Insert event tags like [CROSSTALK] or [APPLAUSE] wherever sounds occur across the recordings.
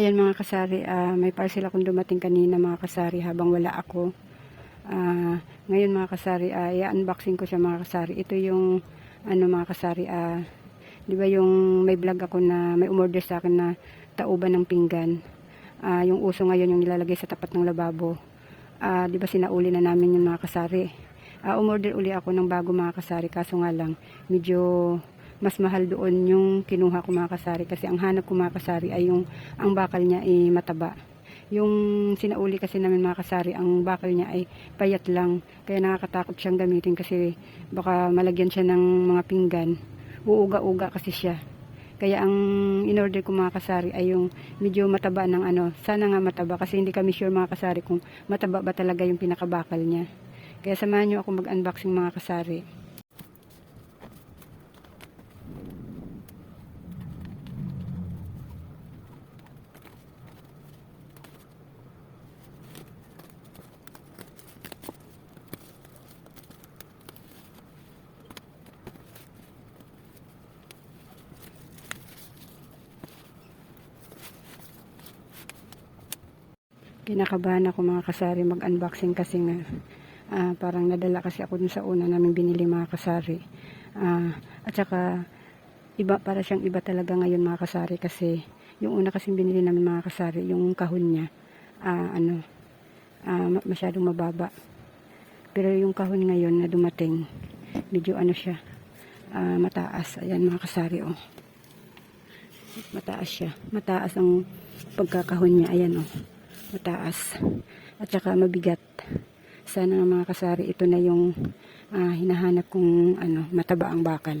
Ayan mga kasari, ah, may parcel akong dumating kanina mga kasari habang wala ako. Ah, ngayon mga kasari, ah, i-unboxing ko siya mga kasari. Ito yung ano mga kasari, ah, di ba yung may vlog ako na may umorder sa akin na tauban ng pinggan. Ah, yung uso ngayon yung nilalagay sa tapat ng lababo. Ah, di ba sinauli na namin yung mga kasari. Ah, umorder uli ako ng bago mga kasari kaso nga lang medyo mas mahal doon yung kinuha ko mga kasari kasi ang hanap ko mga kasari ay yung ang bakal niya ay mataba. Yung sinauli kasi namin mga kasari, ang bakal niya ay payat lang. Kaya nakakatakot siyang gamitin kasi baka malagyan siya ng mga pinggan. Uuga-uga kasi siya. Kaya ang in-order ko mga kasari ay yung medyo mataba ng ano. Sana nga mataba kasi hindi kami sure mga kasari kung mataba ba talaga yung pinakabakal niya. Kaya samahan niyo ako mag-unboxing mga kasari. Kinakabahan ako mga kasari mag-unboxing kasi nga ah, parang nadala kasi ako dun sa una namin binili mga kasari. Ah, at saka iba para siyang iba talaga ngayon mga kasari kasi yung una kasing binili namin mga kasari yung kahon niya ah, ano ma- masyadong mababa. Pero yung kahon ngayon na dumating medyo ano siya ah, mataas. Ayan mga kasari oh. Mataas siya. Mataas ang pagkakahon niya. Ayan oh mataas at saka mabigat. Sana mga kasari ito na yung ah, hinahanap kong ano mataba ang bakal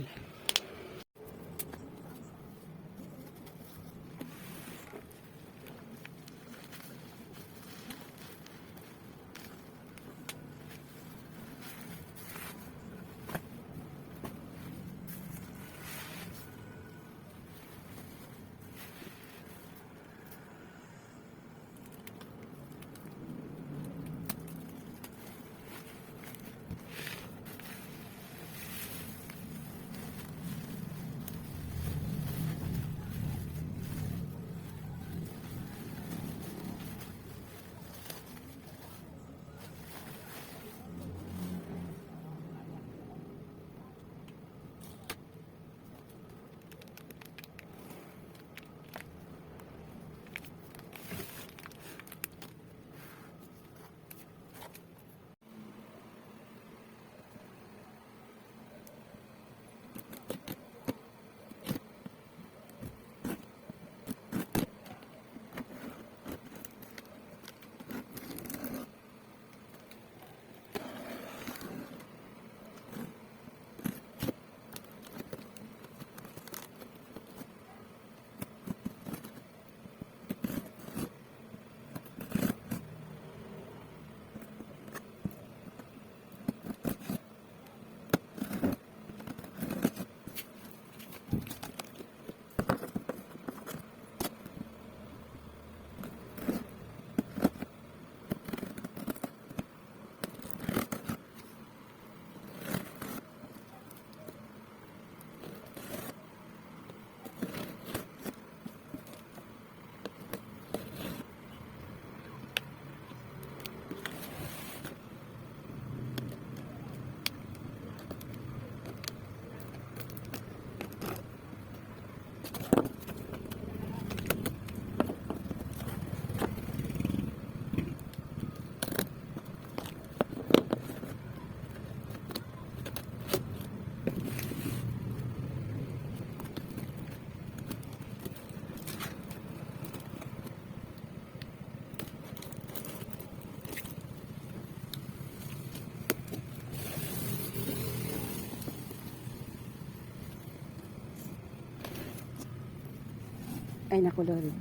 Ay naku Lord.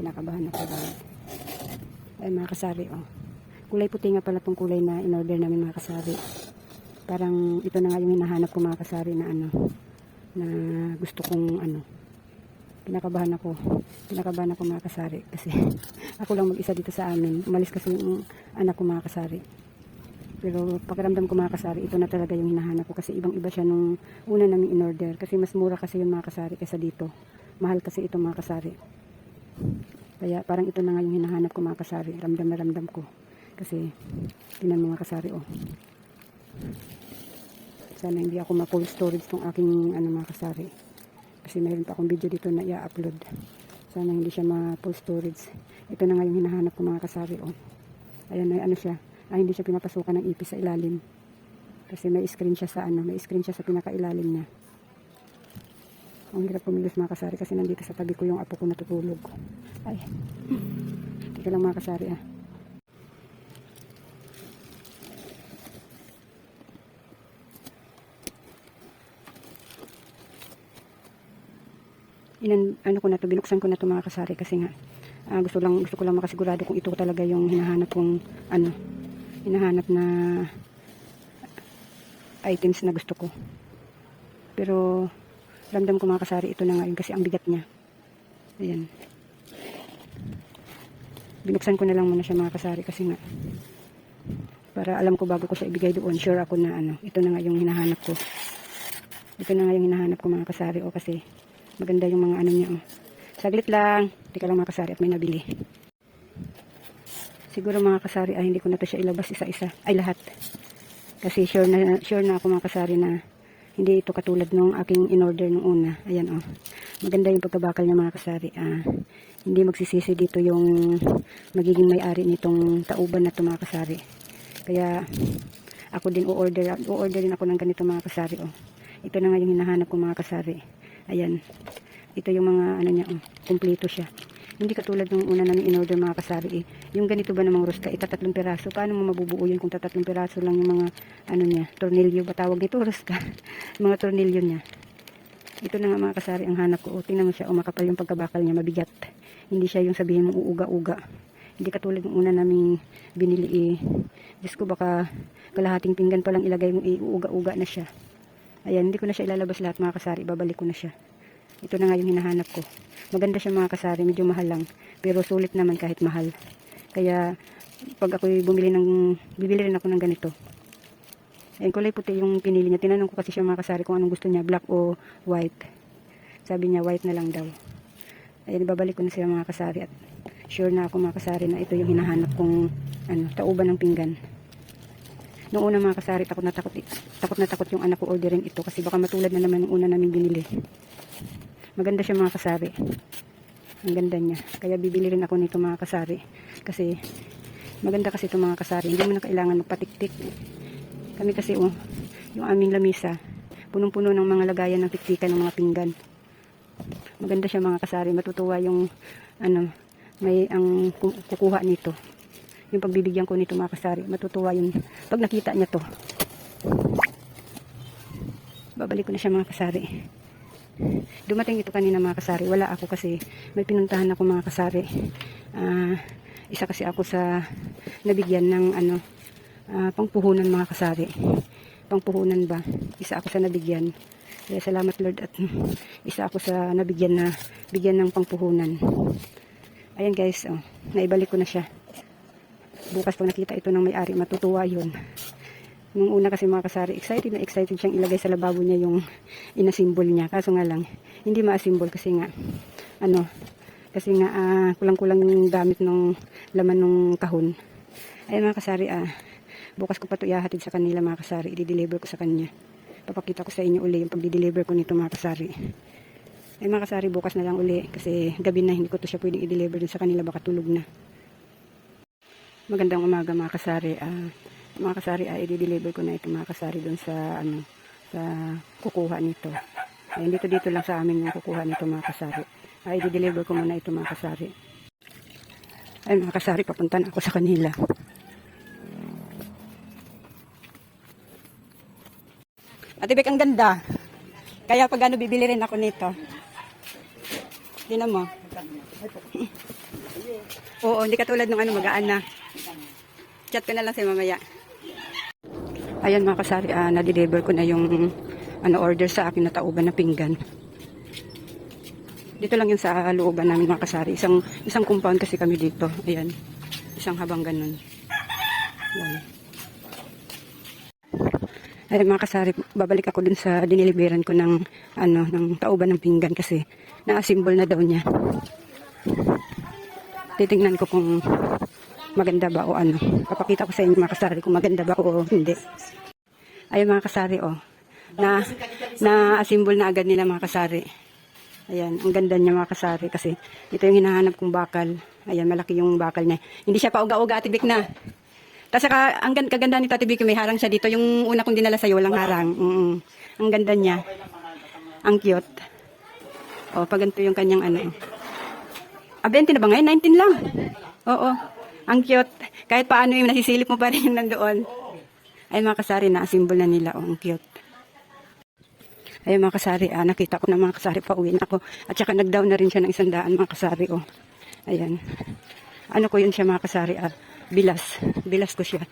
Kinakabahan ako Lord. Ay mga kasari oh. Kulay puti nga pala tong kulay na in-order namin mga kasari. Parang ito na nga yung hinahanap ko mga kasari na ano. Na gusto kong ano. Kinakabahan ako. Kinakabahan ako mga kasari. Kasi [LAUGHS] ako lang mag-isa dito sa amin. Umalis kasi yung anak ko mga kasari. Pero pakiramdam ko mga kasari, ito na talaga yung hinahanap ko kasi ibang iba siya nung una namin in-order. Kasi mas mura kasi yung mga kasari kaysa dito. Mahal kasi ito mga kasari. Kaya parang ito na nga yung hinahanap ko mga kasari. Ramdam na ramdam ko. Kasi, tinan mga kasari, oh. Sana hindi ako ma-full storage tong aking ano mga kasari. Kasi mayroon pa akong video dito na i-upload. Sana hindi siya ma-full storage. Ito na nga yung hinahanap ko mga kasari, oh. Ayan, may ano siya. Ah, hindi siya pinapasukan ng ipis sa ilalim. Kasi may screen siya sa ano, may screen siya sa pinakailalim niya. Ang hirap kumilos mga kasari kasi nandito sa tabi ko yung apo ko natutulog. Ay. Teka lang mga kasari ah. Inan, ano ko na to, binuksan ko na to mga kasari kasi nga ah, gusto lang gusto ko lang makasigurado kung ito talaga yung hinahanap kong ano hinahanap na items na gusto ko. Pero ramdam ko mga kasari ito na nga yun kasi ang bigat niya. Ayan. Binuksan ko na lang muna siya mga kasari kasi nga para alam ko bago ko siya ibigay doon sure ako na ano ito na nga yung hinahanap ko ito na nga yung hinahanap ko mga kasari o kasi maganda yung mga ano niya oh. saglit lang teka lang mga kasari at may nabili siguro mga kasari ay hindi ko na to siya ilabas isa-isa ay lahat kasi sure na sure na ako mga kasari na hindi ito katulad nung aking in-order nung una. Ayan oh. Maganda yung pagkabakal niya mga kasari. Ah, hindi magsisisi dito yung magiging may-ari nitong tauban na to mga kasari. Kaya ako din o-order, o-order din ako ng ganito mga kasari oh. Ito na nga yung hinahanap ko mga kasari. Ayan. Ito yung mga ano niya oh, kumpleto siya. Hindi katulad nung una namin in-order mga kasari eh. Yung ganito ba namang rosca, itatatlong piraso. Paano mo mabubuo yun kung tatatlong piraso lang yung mga ano niya, tornilyo ba tawag nito [LAUGHS] rosca? mga tornilyo niya. Ito na nga mga kasari ang hanap ko. O, tingnan mo siya, o makapal yung pagkabakal niya, mabigat. Hindi siya yung sabihin mong uuga-uga. Hindi katulad ng una naming binili eh. Diyos ko baka kalahating pinggan pa lang ilagay mo eh, uuga-uga na siya. Ayan, hindi ko na siya ilalabas lahat mga kasari, babalik ko na siya. Ito na nga yung hinahanap ko. Maganda siya mga kasari, medyo mahal lang. Pero sulit naman kahit mahal. Kaya, pag ako bumili ng, bibili rin ako ng ganito. Ayun, kulay puti yung pinili niya. Tinanong ko kasi siya mga kasari kung anong gusto niya, black o white. Sabi niya, white na lang daw. Ayun, babalik ko na siya mga kasari at sure na ako mga kasari na ito yung hinahanap kong ano, tauban ng pinggan. Noong una mga kasari, takot na takot, takot na takot yung anak ko orderin ito kasi baka matulad na naman yung una namin binili. Maganda siya mga kasari. Ang ganda niya. Kaya bibili rin ako nito mga kasari. Kasi maganda kasi ito mga kasari. Hindi mo na kailangan magpatiktik. Kami kasi oh, yung aming lamisa, punong-puno ng mga lagayan ng tiktikan ng mga pinggan. Maganda siya mga kasari. Matutuwa yung ano, may ang ku- kukuha nito. Yung pagbibigyan ko nito mga kasari. Matutuwa yung pag nakita niya to. Babalik ko na siya mga kasari. Dumating ito kanina mga kasari. Wala ako kasi may pinuntahan ako mga kasari. Ah, isa kasi ako sa nabigyan ng ano ah, pangpuhunan mga kasari. Pangpuhunan ba? Isa ako sa nabigyan. Kaya salamat Lord at isa ako sa nabigyan na bigyan ng pangpuhunan. Ayan guys, oh, naibalik ko na siya. Bukas pag nakita ito ng may-ari, matutuwa yun. Nung una kasi mga kasari, excited na excited siyang ilagay sa lababo niya yung inasimbol niya. Kaso nga lang, hindi maasimbol kasi nga, ano, kasi nga ah, kulang-kulang yung gamit ng laman ng kahon. Ayun mga kasari, ah, bukas ko pa ito ihahatid sa kanila mga kasari, i-deliver ko sa kanya. Papakita ko sa inyo uli yung pag-deliver ko nito mga kasari. Ay mga kasari, bukas na lang uli kasi gabi na hindi ko to siya pwedeng i-deliver din sa kanila, baka tulog na. Magandang umaga mga kasari. Ah, mga kasari, ay i-deliver ko na ito mga kasari doon sa ano sa kukuha nito. Ay, dito dito lang sa amin yung kukuha nito mga kasari. Ay i-deliver ko muna ito mga kasari. Ay mga kasari, papunta na ako sa kanila. Ate Bek, ang ganda. Kaya pag ano, bibili rin ako nito. Tingnan mo. [LAUGHS] Oo, hindi katulad ng ano, magaan na. Chat ko na lang sa mamaya. Ayan mga kasari, ah, na-deliver ko na yung ano, order sa akin na tauban na pinggan. Dito lang yun sa looban namin mga kasari. Isang, isang compound kasi kami dito. Ayan. Isang habang ganun. Ayan. Ay mga kasari, babalik ako dun sa diniliberan ko ng ano, ng tauban ng pinggan kasi na-assemble na daw niya. titingnan ko kung maganda ba o ano. Papakita ko sa inyo mga kasari kung maganda ba o hindi. Ayun mga kasari oh. Na na asimbol na agad nila mga kasari. Ayan, ang ganda niya mga kasari kasi ito yung hinahanap kong bakal. Ayan, malaki yung bakal niya. Hindi siya pauga-uga atibik na. Tapos saka, ang gan- kaganda ni Tati may harang siya dito. Yung una kong dinala sa'yo, walang harang. Mm Ang ganda niya. Ang cute. O, pag ganito yung kanyang ano. Ah, 20 na ba ngayon? 19 lang. Oo. Ang cute. Kahit paano yung nasisilip mo pa rin yung nandoon. Ay mga kasari na, symbol na nila. Oh, ang cute. Ay mga kasari, ah, nakita ko na mga kasari pa uwi na ako. At saka nag-down na rin siya ng isang daan mga kasari. Oh. Ayan. Ano ko yun siya mga kasari? Ah, bilas. Bilas ko siya.